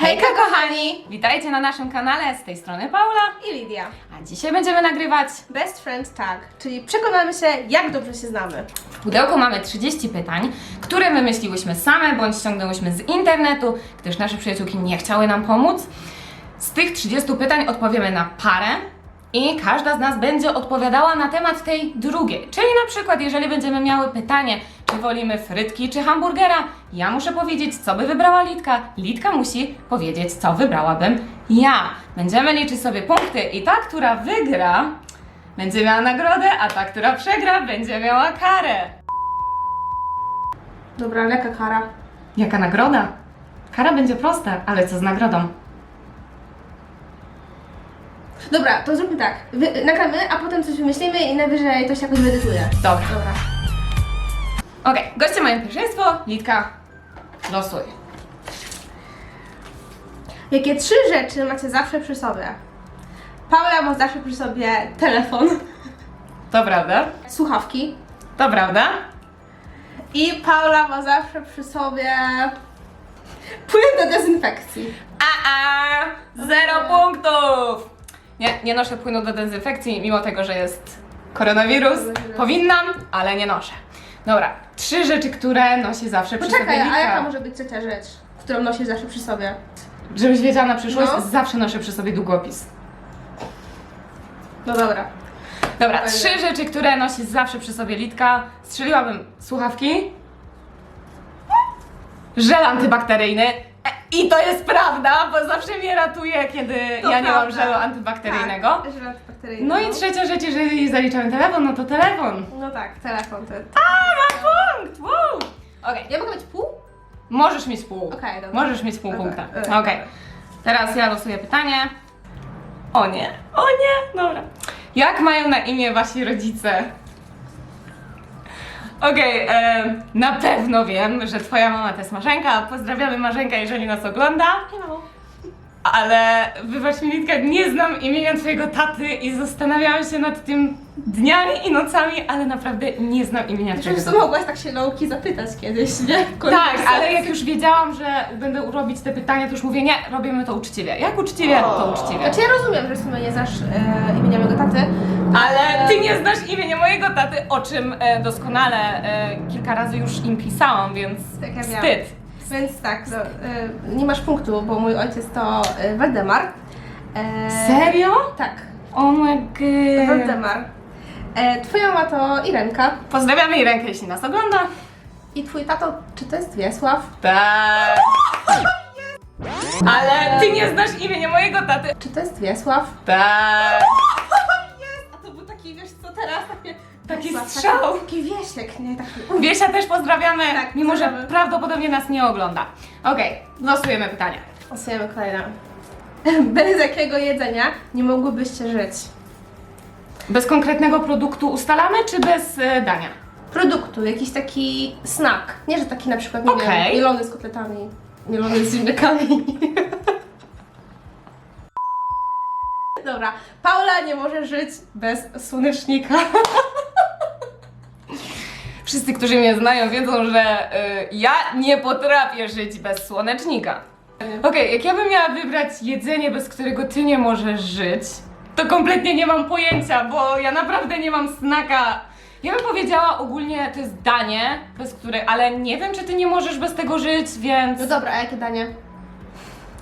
Hejka kochani! Witajcie na naszym kanale, z tej strony Paula. i Lidia. A dzisiaj będziemy nagrywać. Best Friend Tag, czyli przekonamy się, jak dobrze się znamy. W pudełku mamy 30 pytań, które wymyśliłyśmy same bądź ściągnęłyśmy z internetu, gdyż nasze przyjaciółki nie chciały nam pomóc. Z tych 30 pytań odpowiemy na parę i każda z nas będzie odpowiadała na temat tej drugiej. Czyli na przykład, jeżeli będziemy miały pytanie, czy wolimy frytki czy hamburgera, ja muszę powiedzieć, co by wybrała Litka. Litka musi powiedzieć, co wybrałabym ja. Będziemy liczyć sobie punkty i ta, która wygra, będzie miała nagrodę, a ta, która przegra, będzie miała karę. Dobra, ale jaka kara? Jaka nagroda? Kara będzie prosta, ale co z nagrodą? Dobra, to zróbmy tak. Wy, nagramy, a potem coś wymyślimy i najwyżej to się jakoś wyedytuje. Dobra. Dobra. Okej, goście mają pierwszeństwo. Litka, losuj. Jakie trzy rzeczy macie zawsze przy sobie? Paula ma zawsze przy sobie telefon, To prawda? słuchawki To prawda? i Paula ma zawsze przy sobie płyn do dezynfekcji. A, a, zero punktów! Nie, nie noszę płynu do dezynfekcji, mimo tego, że jest koronawirus. Powinnam, ale nie noszę. Dobra, trzy rzeczy, które nosi zawsze przy Poczekaj, sobie a jaka może być trzecia rzecz, którą nosisz zawsze przy sobie? Żebyś wiedziała na przyszłość, No. zawsze noszę przy sobie długopis. No dobra. Dobra, trzy rzeczy, które nosi zawsze przy sobie Litka. Strzeliłabym słuchawki, żel antybakteryjny i to jest prawda, bo zawsze mnie ratuje, kiedy To ja nie mam prawda. żelu antybakteryjnego. Tak, żel antybakteryjny. No i trzecia rzecz, jeżeli zaliczamy telefon, no to telefon. No tak, telefon to. A, mam punkt! Wow! Okej, Ja mogę mieć pół? możesz mieć pół. Okej, dobra. Możesz mieć pół Dobra, punkta. dobra. Okej. Teraz ja losuję pytanie. O nie, o nie, dobra. Jak mają na imię wasi rodzice? Okej, em, na pewno wiem, że twoja mama to jest Marzenka. Pozdrawiamy Marzenka, jeżeli nas ogląda. Ale wybacz mi, Litka, nie znam imienia twojego taty i zastanawiałam się nad tym dniami i nocami, ale naprawdę nie znam imienia Przecież to mogłaś tak się nauki zapytać kiedyś, nie? Tak, ale jak już wiedziałam, że będę robić te pytania, to już mówię, nie, robimy to uczciwie. Jak uczciwie, to uczciwie. Znaczy ja rozumiem, że w sumie nie znasz e, imienia mojego taty, Ale ty nie znasz imienia mojego taty, o czym e, doskonale e, kilka razy już im pisałam, więc Tak, ja wstyd. Więc tak, no, e, nie masz punktu, bo mój ojciec to e, Waldemar. E, Serio? Tak, Oh my god. Waldemar. E, twoja mama to Irenka Pozdrawiamy Irenkę, jeśli nas ogląda. i twój tato, czy to jest Wiesław? Tak. Ale ty nie znasz imienia mojego taty. Czy to jest Wiesław? Tak. A to był taki, wiesz co teraz, takie... Taki Wiesław, strzał. Taki, taki wieślek, nie? Taki... Wiesia też pozdrawiamy, Tak, mimo że pozdrawiamy. prawdopodobnie nas nie ogląda. Okej, losujemy pytanie. Losujemy kolejne. Bez jakiego jedzenia nie mogłybyście żyć? Bez konkretnego produktu ustalamy, czy bez e, dania? Produktu, jakiś taki snack. Nie, że taki na przykład, nie Okej. wiem, mielony z kotletami, mielony z ziemniakami. Dobra, Paula nie może żyć bez słonecznika. Wszyscy, którzy mnie znają, wiedzą, że y, ja nie potrafię żyć bez słonecznika. Okej, jak ja bym miała wybrać jedzenie, bez którego ty nie możesz żyć, to kompletnie nie mam pojęcia, bo ja naprawdę nie mam snaka. Ja bym powiedziała ogólnie, to jest danie, bez której, ale nie wiem, czy ty nie możesz bez tego żyć, więc... No dobra, a jakie danie?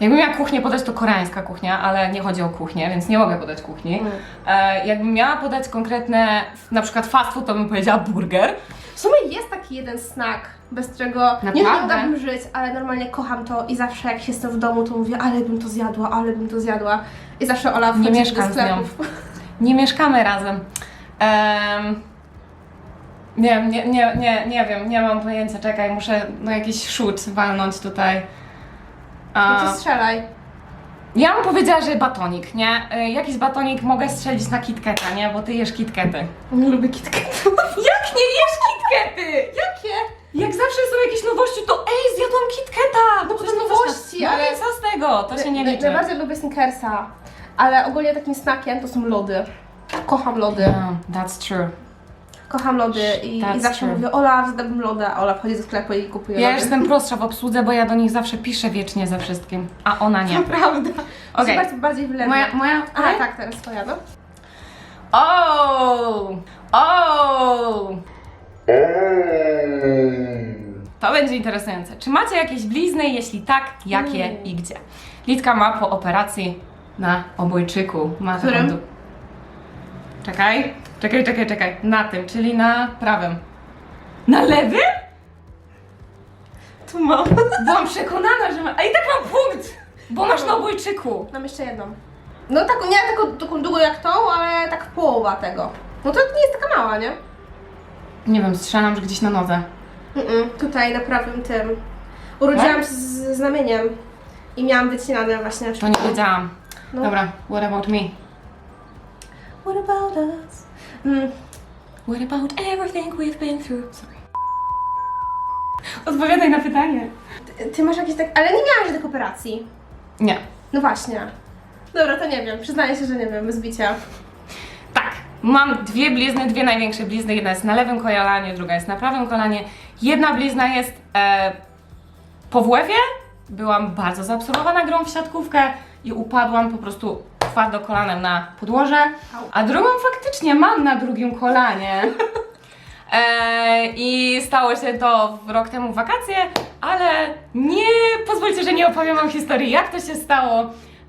Jakbym miała kuchnię podać, to koreańska kuchnia, ale nie chodzi o kuchnię, więc nie mogę podać kuchni. Mm. E, jakbym miała podać konkretne, na przykład fast food, to bym powiedziała burger. W sumie jest taki jeden snack, bez którego nie, że nie Naprawdę? mogłabym żyć, ale normalnie kocham to i zawsze jak jestem w domu, to mówię, ale bym to zjadła, ale bym to zjadła. I zawsze Ola wchodzi Nie do mieszkam z sklepów. Nie mieszkamy razem. Em, nie, wiem, nie, nie, nie, nie wiem, nie mam pojęcia, czekaj, muszę no jakiś szut walnąć tutaj. No to strzelaj. ja bym powiedziała, że batonik, nie? Y, Jakiś batonik mogę strzelić na kitketa, nie? Bo ty jesz kitkety. Nie lubię KitKatu. Jak nie jesz kitkety? Jakie? Jak zawsze są jakieś nowości, to ej, zjadłam kitketa! No bo to nowości, no ale- co z tego? To się nie liczy. Najbardziej lubię Snickersa, ale ogólnie takim snackiem to są lody. Kocham lody. Yeah, that's true. kocham lody i, That's i zawsze true. mówię, Ola, zadałbym loda, Ola wchodzi do sklepu i kupuje Ja lody. jestem prostsza w obsłudze, bo ja do nich zawsze piszę wiecznie ze wszystkim, a ona nie. Prawda. Okej. Okay. bardziej wylewna. Moja, moja Aha, tak, teraz twoja, no. O! O! To będzie interesujące. Czy macie jakieś blizny? Jeśli tak, jakie Mm. i gdzie? Litka ma po operacji na obojczyku. Ma taką Którym? du- Czekaj, czekaj, czekaj, czekaj. Na tym, czyli na prawym. Na lewym? Tu mam. Byłam przekonana, że ma... A i tak mam punkt! Bo masz na obojczyku. Mam jeszcze jedną. No taką, nie taką, taką długą jak tą, ale tak połowa tego. No to nie jest taka mała, nie? Nie wiem, strzelam, że gdzieś na nodze. Mm-mm, tutaj na prawym tym. Urodziłam Tak? się z znamieniem i miałam wycinane właśnie na To nie wiedziałam. No. Dobra, what about me? What about us? Mm, What about everything we've been through? Sorry. Odpowiadaj na pytanie. ty, ty masz jakieś tak... Ale nie miałaś tych operacji. Nie. No właśnie. Dobra, to nie wiem. Przyznaję się, że nie wiem, bez bicia. Tak. Mam dwie blizny, dwie największe blizny. Jedna jest na lewym kolanie, druga jest na prawym kolanie. Jedna blizna jest e, po WF-ie. Byłam bardzo zaabsorbowana grą w siatkówkę i upadłam po prostu twardo kolanem na podłoże. A drugą faktycznie mam na drugim kolanie. E, I stało się to w rok temu w wakacje, ale nie pozwólcie, że nie opowiem wam historii, jak to się stało.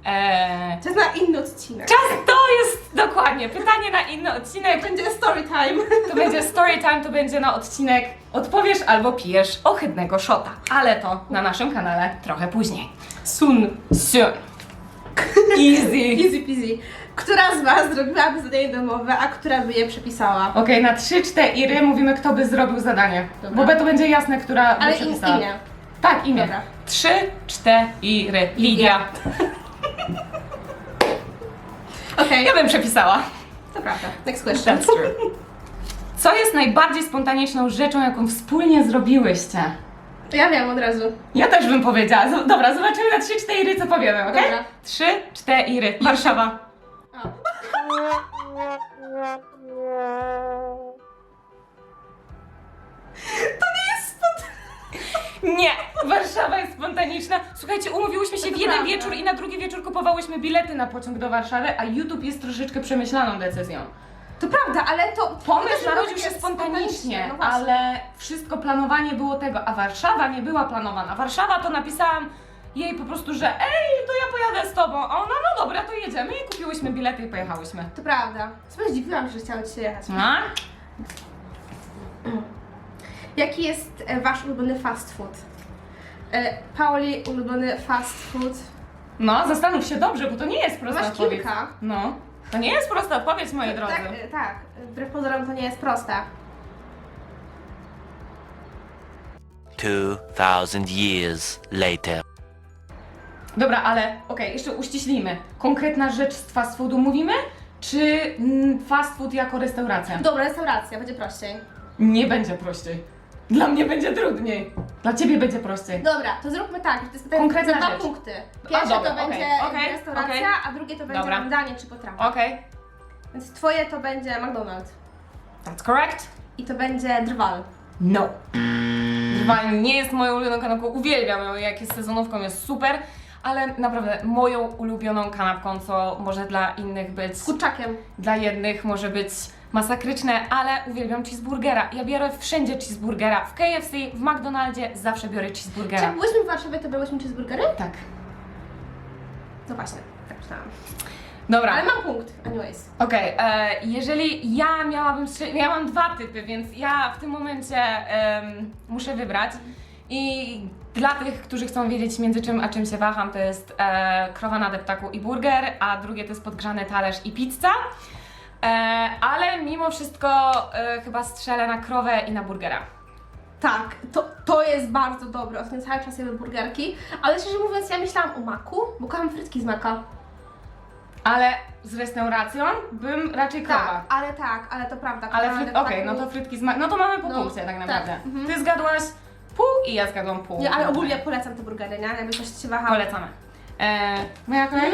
E, To jest na inny odcinek. czas to jest dokładnie pytanie na inny odcinek. Będzie story time. To będzie story time, to będzie na odcinek odpowiesz albo pijesz ohydnego szota. Ale to na naszym kanale trochę później. Sun. Soon. Easy. Easy peasy. Która z Was zrobiłaby zadanie domowe, a która by je przepisała? Okej, na 3-4 mówimy, kto by zrobił zadanie. Dobra. Bo to będzie jasne, która by Ale im, przepisała. imię. Tak, imię. Dobra. Trzy, cztery. Lidia. Okej, Ja bym przepisała. to prawda. Next question. That's true. Co jest najbardziej spontaniczną rzeczą, jaką wspólnie zrobiłyście? Ja wiem od razu. Ja też bym powiedziała. Z- Dobra, zobaczymy na 3-4, co powiemy, ok? Dobra. 3, 4. Warszawa. O. Nie, Warszawa jest spontaniczna. Słuchajcie, umówiłyśmy się To w jeden prawda. wieczór i na drugi wieczór kupowałyśmy bilety na pociąg do Warszawy, a YouTube jest troszeczkę przemyślaną decyzją. To prawda, ale to... to Pomysł było narodził się spontanicznie, No właśnie. ale wszystko planowanie było tego, a Warszawa nie była planowana. Warszawa to napisałam jej po prostu, że ej, to ja pojadę z tobą. A ona, no dobra, to jedziemy i kupiłyśmy bilety i pojechałyśmy. To prawda. Zdziwiłam, że chciałam dzisiaj jechać. A? Jaki jest e, Wasz ulubiony fast food? E, Pauli ulubiony fast food. No, zastanów się dobrze, bo to nie jest prosta Masz odpowiedź. kilka. No, to nie jest prosta odpowiedź, moi drodzy. Tak, tak. Wbrew pozorom to nie jest proste. 2000 years later. Dobra, ale okej, jeszcze uściślimy. Konkretna rzecz z fast foodu mówimy? Czy mm, fast food jako restauracja? Dobra, restauracja, będzie prościej. Nie będzie prościej. Dla mnie będzie trudniej. Dla ciebie będzie prościej. Dobra, to zróbmy tak, że to jest pytanie Konkretna za dwa rzecz. punkty. Pierwsze dobra, to okej, będzie okej, restauracja, okej. a drugie to będzie Dobra. danie czy potrawa. Okej, Więc twoje to będzie McDonald's. that's correct. I to będzie drwal. No. Drwal nie jest moją ulubioną kanapką, uwielbiam ją, jak jest sezonówką, jest super, ale naprawdę moją ulubioną kanapką, co może dla innych być, Z kurczakiem. dla jednych może być masakryczne, ale uwielbiam cheeseburgera. Ja biorę wszędzie cheeseburgera, w KFC, w McDonaldzie zawsze biorę Czy cheeseburgera. jak byłyśmy w Warszawie, to byłyśmy cheeseburgery? Tak. No właśnie, tak myślałam. Dobra. Ale mam punkt, anyways. Okej, e, jeżeli ja miałabym, strze- ja mam dwa typy, więc ja w tym momencie em, muszę wybrać. I dla tych, którzy chcą wiedzieć między czym a czym się waham, to jest e, krowa na deptaku i burger, a drugie to jest podgrzany talerz i pizza. E, ale mimo wszystko e, chyba strzelę na krowę i na burgera. Tak, to, to jest bardzo dobre. Ostatnio cały czas jemy burgerki. Ale szczerze mówiąc, ja myślałam o maku, bo kocham frytki z maka. Ale z restauracją bym raczej krowa. Tak, ale tak, ale to prawda. Ale kocham fryt, okej, no to frytki z ma- No to mamy po No, tak tak, naprawdę. mhm. Ty zgadłaś pół i ja zgadłam pół. Nie, ale ogólnie polecam te burgery, nie? Jakby coś się wahało. Polecamy. E, moja kolej?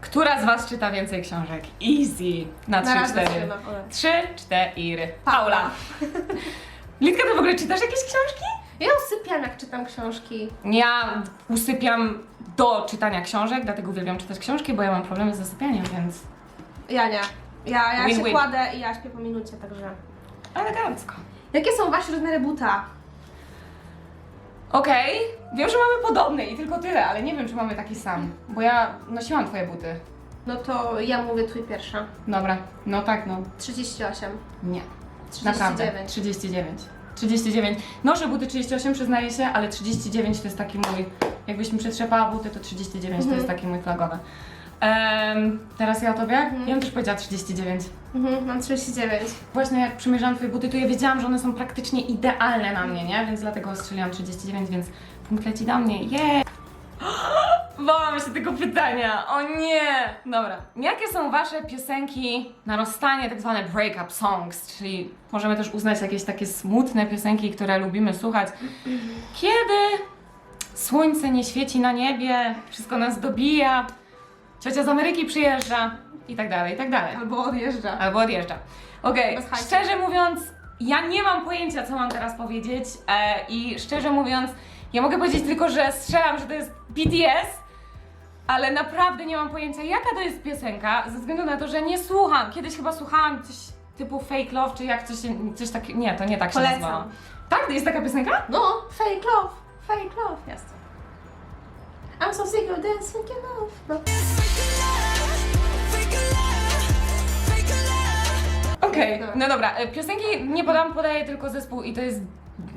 Która z Was czyta więcej książek? Easy. Na Na raz 3-4. bez na pole. 3, 4. Paula. Paula. Litka, ty w ogóle czytasz jakieś książki? Ja usypiam jak czytam książki. Ja usypiam do czytania książek, dlatego uwielbiam czytać książki, bo ja mam problemy z zasypianiem, więc Ja nie. Ja, ja się Win-win. kładę i ja śpię po minucie, także... elegancko. Jakie są wasze rozmiary buta? Okej, wiem, że mamy podobny i tylko tyle, ale nie wiem, czy mamy taki sam, bo ja nosiłam twoje buty. No to ja mówię twój pierwsza. Dobra, no tak, no. 38. Nie. 39. Naprawdę. 39. 39. Noszę buty 38, przyznaję się, ale 39 to jest taki mój. Jakbyś mi przetrzepała buty, to 39 to jest taki mój flagowy. Em, teraz ja o tobie? Ja bym też powiedziała 39. Mhm, mam 39. Właśnie jak przymierzałam twoje buty, to ja wiedziałam, że one są praktycznie idealne na mnie, nie? Więc dlatego strzeliłam 39, więc punkt leci do mnie. Yeah! Bałam się tego pytania. O nie! Dobra. Jakie są wasze piosenki na rozstanie, tak zwane break-up songs, czyli możemy też uznać jakieś takie smutne piosenki, które lubimy słuchać. Kiedy słońce nie świeci na niebie, wszystko nas dobija, ciocia z Ameryki przyjeżdża i tak dalej, i tak dalej. Albo odjeżdża. Albo odjeżdża. Okej, Bez hajsu. szczerze mówiąc, ja nie mam pojęcia, co mam teraz powiedzieć e, i szczerze mówiąc, ja mogę powiedzieć tylko, że strzelam, że to jest BTS, ale naprawdę nie mam pojęcia, jaka to jest piosenka, ze względu na to, że nie słucham. Kiedyś chyba słuchałam coś typu Fake Love, czy jak coś, coś takiego, nie, to nie tak się Polecam. nazywało. Tak? Jest taka piosenka? No, fake love. Fake love. Jest. I'm so sick of this fake love. No. Okej, Tak. no dobra, e, piosenki nie podam, podaję tylko zespół i to jest,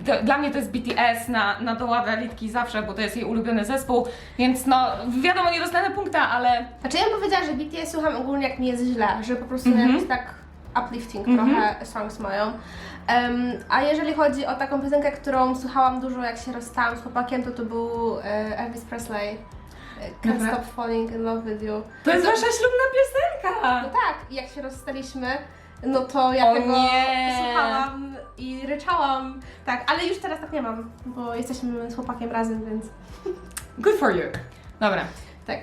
to, dla mnie to jest BTS na, na doławę Litki zawsze, bo to jest jej ulubiony zespół, więc no wiadomo, nie dostanę punkta, ale Znaczy ja bym powiedziała, że BTS słucham ogólnie jak mi jest źle, że po prostu Mhm. jakoś tak uplifting Mhm. trochę songs mają. Em, a jeżeli chodzi o taką piosenkę, którą słuchałam dużo jak się rozstałam z chłopakiem, to to był e, Elvis Presley. e, Can't Dobra. Stop Falling in Love With You. to jest wasza ślubna piosenka! No tak, i jak się rozstaliśmy, no to ja O tego nie. słuchałam i ryczałam. Tak, ale już teraz tak nie mam, bo jesteśmy z chłopakiem razem, więc Good for you. Dobra. tak.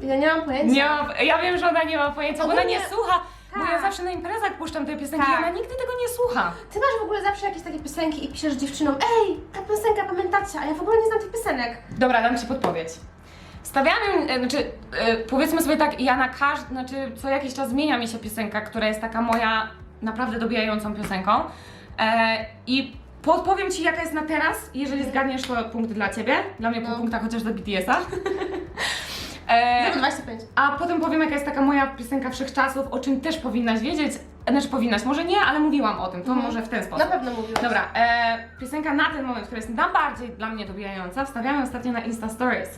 Ja nie mam pojęcia. Nie ma, ja wiem, że ona nie ma pojęcia, bo ona nie Ogólnie- słucha, bo ja tak. zawsze na imprezach puszczam te piosenki i Tak. ona nigdy tego nie słucha. Ty masz w ogóle zawsze jakieś takie piosenki i piszesz dziewczynom, ej, ta piosenka, pamiętacie, a ja w ogóle nie znam tych piosenek. Dobra, dam Ci podpowiedź. Stawiamy, e, znaczy e, powiedzmy sobie tak, ja na każdy, znaczy co jakiś czas zmienia mi się piosenka, która jest taka moja naprawdę dobijającą piosenką e, i podpowiem Ci jaka jest na teraz, jeżeli zgadniesz to punkt dla Ciebie, dla mnie pół No. punkta chociaż do BTS-a. e, 025. a potem powiem jaka jest taka moja piosenka wszechczasów, o czym też powinnaś wiedzieć, znaczy powinnaś, może nie, ale mówiłam o tym, to Mhm. może w ten Na sposób. pewno mówiłaś. Dobra, e, piosenka na ten moment, która jest najbardziej dla mnie dobijająca, wstawiałam ostatnio na Insta Stories.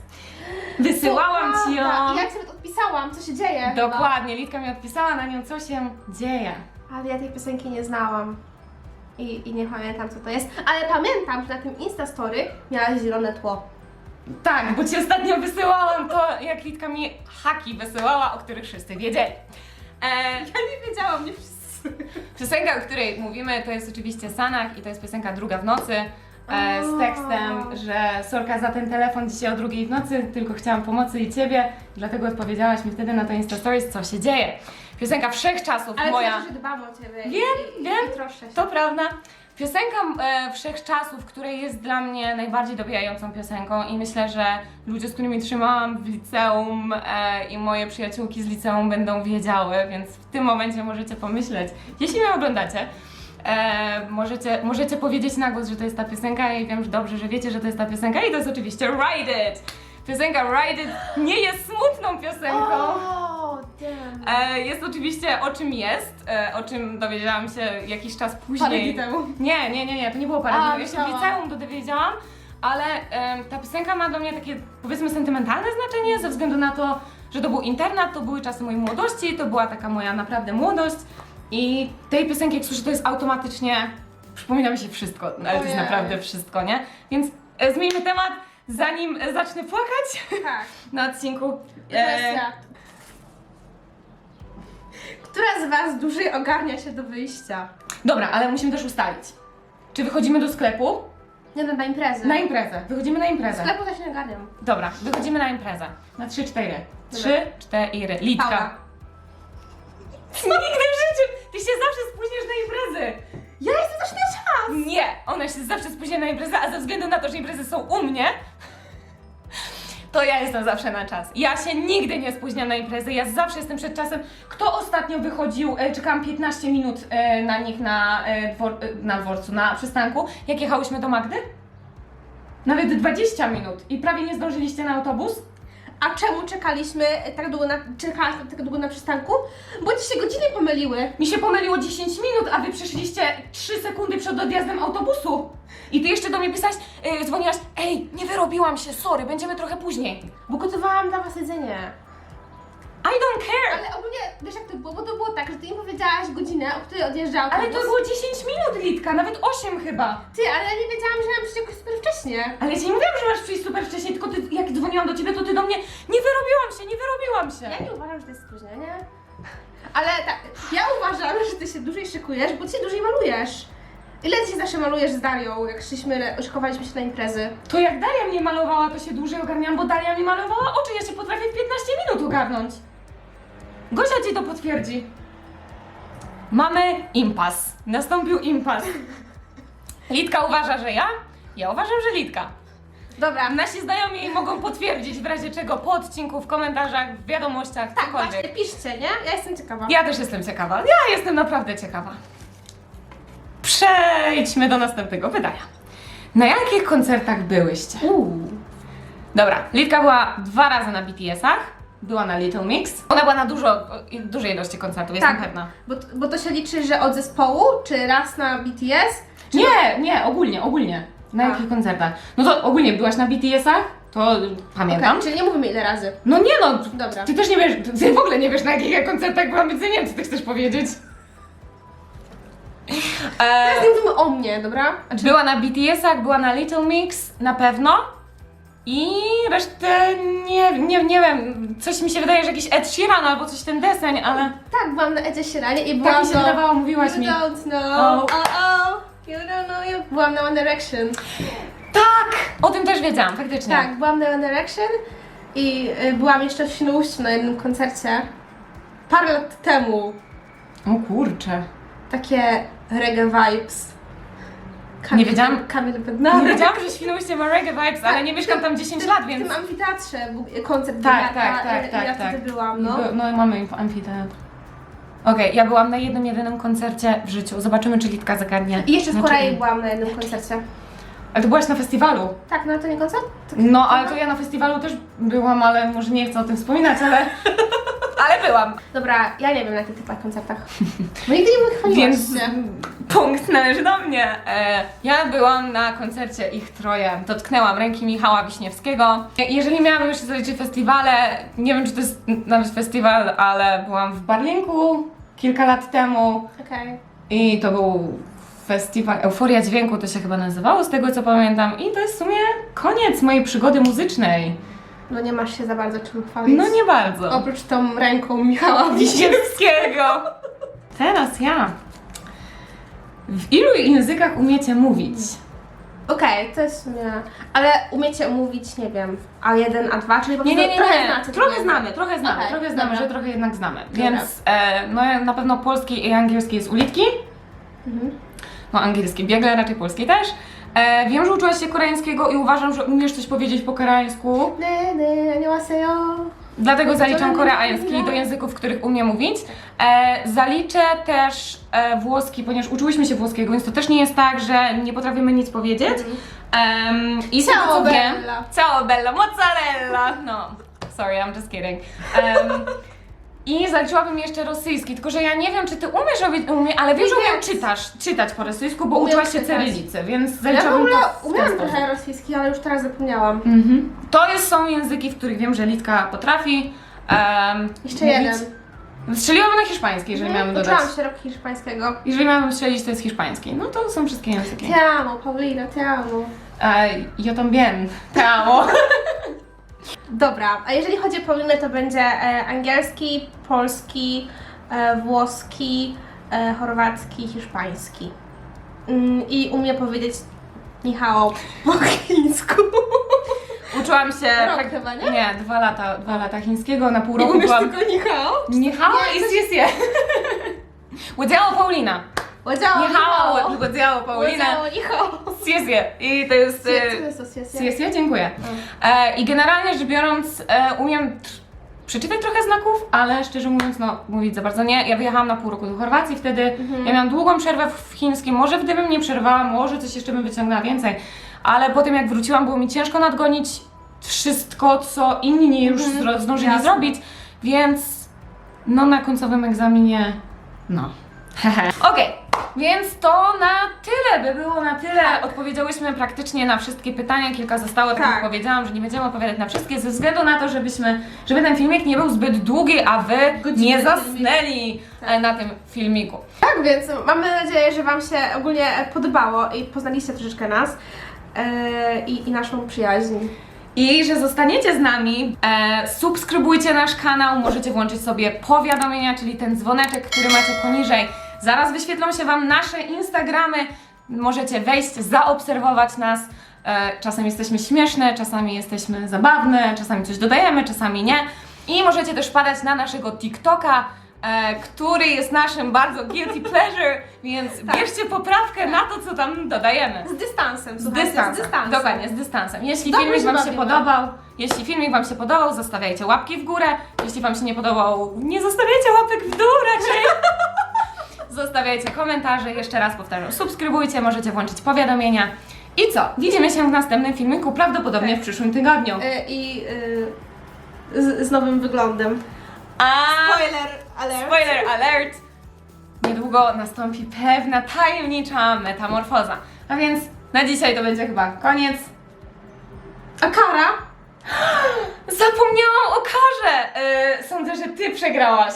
Wysyłałam ci ją. I ja ci nawet odpisałam, co się dzieje. Dokładnie, Litka mi odpisała na nią, co się dzieje. Ale ja tej piosenki nie znałam. I, I nie pamiętam, co to jest. Ale pamiętam, że na tym Instastory miałaś zielone tło. Tak, bo ci ostatnio wysyłałam to, jak Litka mi haki wysyłała, o których wszyscy wiedzieli. E, Ja nie wiedziałam, nie wszyscy. piosenka, o której mówimy, to jest oczywiście Sanach i to jest piosenka Druga w nocy. E, z tekstem, że sorka za ten telefon dzisiaj o drugiej w nocy, tylko chciałam pomocy i ciebie, dlatego odpowiedziałaś mi wtedy na to Insta Stories, co się dzieje. Piosenka wszechczasów, Ale moja. to znaczy, że dbam o Ciebie. i- Wiem, i, wiem. I troszczę się. To prawda. Piosenka e, Wszechczasów, której jest dla mnie najbardziej dobijającą piosenką i myślę, że ludzie, z którymi trzymałam w liceum e, i moje przyjaciółki z liceum będą wiedziały, więc w tym momencie możecie pomyśleć, jeśli mnie oglądacie, e, możecie, możecie powiedzieć na głos, że to jest ta piosenka i wiem, że dobrze, że wiecie, że to jest ta piosenka i to jest oczywiście Ride It! Piosenka Ride It nie jest smutną piosenką. O, damn. E, jest oczywiście o czym jest, e, o czym dowiedziałam się jakiś czas później. Parę dni temu. Nie, nie, nie, nie, to nie było parę A, dni temu. Ja się w myślałam. liceum to dowiedziałam, ale em, ta piosenka ma dla mnie takie powiedzmy sentymentalne znaczenie ze względu na to, że to był internat, to były czasy mojej młodości, to była taka moja naprawdę młodość i tej piosenki jak słyszę to jest automatycznie, przypomina mi się wszystko, ale to jest Ojej. naprawdę wszystko, nie? Więc e, zmieńmy temat, zanim zacznę płakać Tak. na odcinku. Teraz E. Która z Was dłużej ogarnia się do wyjścia? Dobra, ale musimy też ustalić. Czy wychodzimy do sklepu Nie no, na imprezę. Na imprezę. Wychodzimy na imprezę. sklepu też nie ogarniam. Dobra, wychodzimy na imprezę. Na 3-4. Dobra. 3, 4. Litka. Paula. Nigdy w życiu! Ty się zawsze spóźnisz na imprezy! Ja jestem też na czas! Nie! Ona się zawsze spóźnia na imprezę, a ze względu na to, że imprezy są u mnie, to ja jestem zawsze na czas. Ja się nigdy nie spóźniam na imprezy, ja zawsze jestem przed czasem. Kto ostatnio wychodził, e, czekałam 15 minut e, na nich na, e, dwor, e, na dworcu, na przystanku, jak jechałyśmy do Magdy? Nawet 20 minut i prawie nie zdążyliście na autobus? A czemu czekaliśmy tak długo na, czekałaś tak długo na przystanku? Bo ci się godziny pomyliły. Mi się pomyliło 10 minut, a wy przyszliście 3 sekundy przed odjazdem autobusu. I ty jeszcze do mnie pisałaś, yy, dzwoniłaś, ej, nie wyrobiłam się, sorry, będziemy trochę później. Bo gotowałam dla was jedzenie. I don't care! Ale ogólnie, wiesz jak to było? Bo to było tak, że ty mi powiedziałaś godzinę, o której odjeżdżał Ale autobus. to było 10 minut, Litka, nawet 8 chyba. Ty, ale ja nie wiedziałam, że mam przyjść jakoś super wcześnie. Ale ja ci nie mówiłam, że masz przyjść super wcześniej, tylko ty, jak dzwoniłam do ciebie, to ty do mnie, nie wyrobiłam się, nie wyrobiłam się. Ja nie uważam, że to jest spóźnienie. Ale tak, ja uważam, że ty się dłużej szykujesz, bo ty się dłużej malujesz. Ile ty się zawsze malujesz z Darią, jak szliśmy, szykowaliśmy się na imprezy? To jak Daria mnie malowała, to się dłużej ogarniałam, bo Daria mi malowała oczy, ja się potrafię w 15 minut ogarnąć. Gosia ci to potwierdzi. Mamy impas. Nastąpił impas. Litka uważa, że ja? Ja uważam, że Litka. Dobra, Nasi znajomi mogą potwierdzić w razie czego po odcinku, w komentarzach, w wiadomościach, tak, cokolwiek. właśnie, piszcie, nie? Ja jestem ciekawa. Ja też jestem ciekawa. Ja jestem naprawdę ciekawa. Przejdźmy do następnego pytania. Na jakich koncertach byłyście? Uuu. Dobra, Litka była dwa razy na BTS-ach, była na Little Mix. Ona była na dużo, dużej ilości koncertów, jestem Tak, pewna. bo, bo to się liczy, że od zespołu, czy raz na BTS? Czy Nie, nie, ogólnie, ogólnie. Na A. jakich koncertach? No to ogólnie byłaś na BTS-ach? To pamiętam. Okej, czyli nie mówimy ile razy. No nie no, Dobra. ty też nie wiesz, ty w ogóle nie wiesz na jakich ja koncertach byłam, więc nie wiem, co ty chcesz powiedzieć. Teraz nie mówimy o mnie, dobra? była na BTS-ach, była na Little Mix, na pewno. I resztę nie, nie, nie wiem, coś mi się wydaje, że jakiś Ed Sheeran albo coś ten deseń, ale Tak, byłam na Edzie Sieranie i byłam tak mi się do... wydawało, mówiłaś You mi. don't know, Oh. oh oh, you don't know, you... Byłam na One Direction. Tak! O tym też wiedziałam, faktycznie. Tak, byłam na One Direction i y, byłam jeszcze w Świnoujściu na jednym koncercie. Parę lat temu. O kurczę. Takie reggae vibes. Nie wiedziałam- Kamil Nie Bednarek. wiedziałam, że Świnoujście ma reggae vibes, ale nie mieszkam tam 10 lat, W więc... tym amfiteatrze był koncert Tak, tak, ja, tak, tak, Ja tak. wtedy byłam, no. No mamy amfiteatr. Okej, ja byłam na jednym, jedynym koncercie w życiu. Zobaczymy, czy Litka zagadnie. I jeszcze w Korei byłam na jednym koncercie. Ale to byłaś na festiwalu. Tak, no to nie koncert? No, ale to ja na festiwalu też byłam, ale może nie chcę o tym wspominać, ale... ale byłam. Dobra, ja nie wiem na tych typach koncertach. Bo nigdy nie chwaliłaś Więc się. punkt należy do mnie. E, ja byłam na koncercie ich troje. Dotknęłam ręki Michała Wiśniewskiego. Jeżeli miałabym jeszcze zaliczyć festiwale, nie wiem czy to jest nawet festiwal, ale byłam w Barlinku kilka lat temu Okej. i to był festiwal Euforia Dźwięku to się chyba nazywało, z tego co pamiętam. I to jest w sumie koniec mojej przygody muzycznej. No nie masz się za bardzo czym chwalić. No nie bardzo. Oprócz tą ręką Michała Wiśniewskiego. Teraz ja. W ilu językach umiecie mówić? Okej, to jest w sumie... Ale umiecie mówić, nie wiem, A1, A2, czyli po Nie, prostu nie, nie, trochę nie. znacie. Trochę tego. znamy, trochę znamy, Okej, trochę znamy, dobra. że trochę jednak znamy. Więc e, no ja na pewno polski i angielski jest ulitki. Mhm. No angielski biegle, raczej polski też. E, wiem, że uczyłaś się koreańskiego i uważam, że umiesz coś powiedzieć po koreańsku. Ne, ne, 안녕하세요. Dlatego zaliczam nie- koreański nie. do języków, których umiem mówić. E, zaliczę też e, włoski, ponieważ uczyłyśmy się włoskiego, więc to też nie jest tak, że nie potrafimy nic powiedzieć. Em, I z tego Ciao, co wiem... bella. Ciao bella, mozzarella! No, sorry, I'm just kidding. Em, I zaliczyłabym jeszcze rosyjski, tylko że ja nie wiem, czy ty umiesz robić, umie, ale wiem, że umiem czytasz, czytać po rosyjsku, bo Umiem uczyłaś się czytać. cyrylicy, więc Ja w zaliczyłabym ogóle to w ten umiałam sposób. trochę rosyjski, ale już teraz zapomniałam. Mhm. To jest, są języki, w których wiem, że Litka potrafi. Um, Jeszcze jeden. Strzeliłabym na hiszpański, jeżeli miałabym dodać. Uczyłam się rok hiszpańskiego. Jeżeli miałabym strzelić, to jest hiszpański. No to są wszystkie języki. Te amo, Paulina, te amo. E, yo también. Te amo. Dobra, a jeżeli chodzi o Paulinę, to będzie e, angielski, polski, e, włoski, e, chorwacki, hiszpański. Mm, I umie powiedzieć Michał po chińsku. Uczyłam się... Rok tak- chyba, nie? Dwa lata, dwa lata chińskiego, na pół Nie roku umiesz byłam... tylko Michał? Michał i coś- Siesie. Łodziało Paulina. Łodziało Michał, Łodziało Paulina. Łodziało Michał. Siesie. I to jest... Co e, to jest to sesja? Siesie, dziękuję. E, I generalnie rzecz biorąc, e, umiem tr- przeczytać trochę znaków, ale szczerze mówiąc, no mówić za bardzo nie. Ja wyjechałam na pół roku do Chorwacji wtedy. Mhm. Ja miałam długą przerwę w chińskim. Może gdybym nie przerwała, może coś jeszcze bym wyciągnęła więcej. Ale potem jak wróciłam, było mi ciężko nadgonić wszystko, co inni już Mhm. zro- zdążyli Jasne. zrobić, więc no na końcowym egzaminie, no. Okej, więc to na tyle by było na tyle. Odpowiedziałyśmy praktycznie na wszystkie pytania, kilka zostało, tak, Tak. jak powiedziałam, że nie będziemy odpowiadać na wszystkie, ze względu na to, żebyśmy, żeby ten filmik nie był zbyt długi, a wy nie zasnęli Tak. e, na tym filmiku. Tak, więc mamy nadzieję, że Wam się ogólnie podobało i poznaliście troszeczkę nas e, i, i naszą przyjaźń. I że zostaniecie z nami, e, subskrybujcie nasz kanał, możecie włączyć sobie powiadomienia, czyli ten dzwoneczek, który macie poniżej. Zaraz wyświetlą się Wam nasze Instagramy, możecie wejść, zaobserwować nas. E, czasem jesteśmy śmieszne, czasami jesteśmy zabawne, czasami coś dodajemy, czasami nie. I możecie też wpadać na naszego TikToka, e, który jest naszym bardzo guilty pleasure, więc Tak. bierzcie poprawkę na to, co tam dodajemy. Z dystansem, Z dystansem. Z dystansem. Dokładnie, z dystansem. Jeśli Dobrze filmik Wam się bawimy. podobał, jeśli filmik Wam się podobał, zostawiajcie łapki w górę. Jeśli Wam się nie podobał, nie zostawiajcie łapek w dół raczej. Zostawiajcie komentarze, jeszcze raz powtarzam, subskrybujcie, możecie włączyć powiadomienia. I co? Widzimy się w następnym filmiku, prawdopodobnie w przyszłym tygodniu. E, I e, z, z nowym wyglądem. A Spoiler alert. spoiler alert! Niedługo nastąpi pewna tajemnicza metamorfoza. A więc na dzisiaj to będzie chyba koniec. A kara? Zapomniałam o karze! Yy, sądzę, że ty przegrałaś.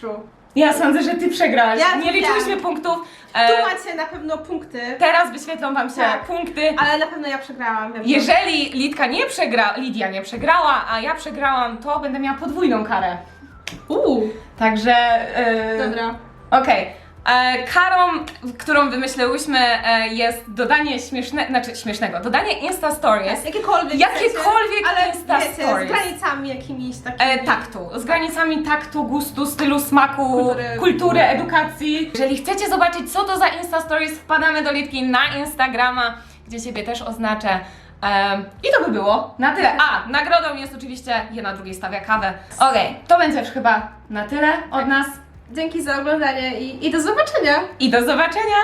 True. Ja sądzę, że ty przegrałaś. Ja nie liczyłyśmy wiem. punktów. Tu E, macie na pewno punkty, teraz wyświetlą wam się Tak. punkty. ale na pewno ja przegrałam. Wiem Jeżeli Lidka nie przegrała, Lidia nie przegrała, a ja przegrałam, to będę miała podwójną karę. Uuu, Także. e, dobra. Okej. E, Karą, którą wymyśliłyśmy, e, jest dodanie śmieszne, znaczy śmiesznego, dodanie Insta Stories. Jakiekolwiek. Jakiekolwiek chcecie, ale Insta wiecie, Stories. z granicami jakimiś takimi. E, taktu, z granicami taktu, gustu, stylu, smaku, kultury. Kultury. edukacji. Jeżeli chcecie zobaczyć, co to za Insta Stories, wpadamy do Litki na Instagrama, gdzie siebie też oznaczę. Em, I to by było na tyle. A, nagrodą jest oczywiście jedna drugiej stawia kawę. Okej, to będzie już chyba na tyle od nas Dzięki za oglądanie i, i do zobaczenia. i do zobaczenia.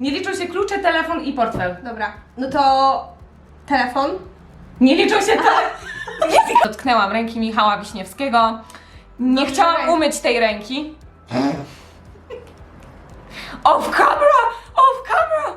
Nie liczą się klucze, telefon i portfel. Dobra, no to telefon. Nie liczą się te... Dotknęłam ręki Michała Wiśniewskiego. Nie Dobrze, chciałam ręki. umyć tej ręki. Off camera! Off camera!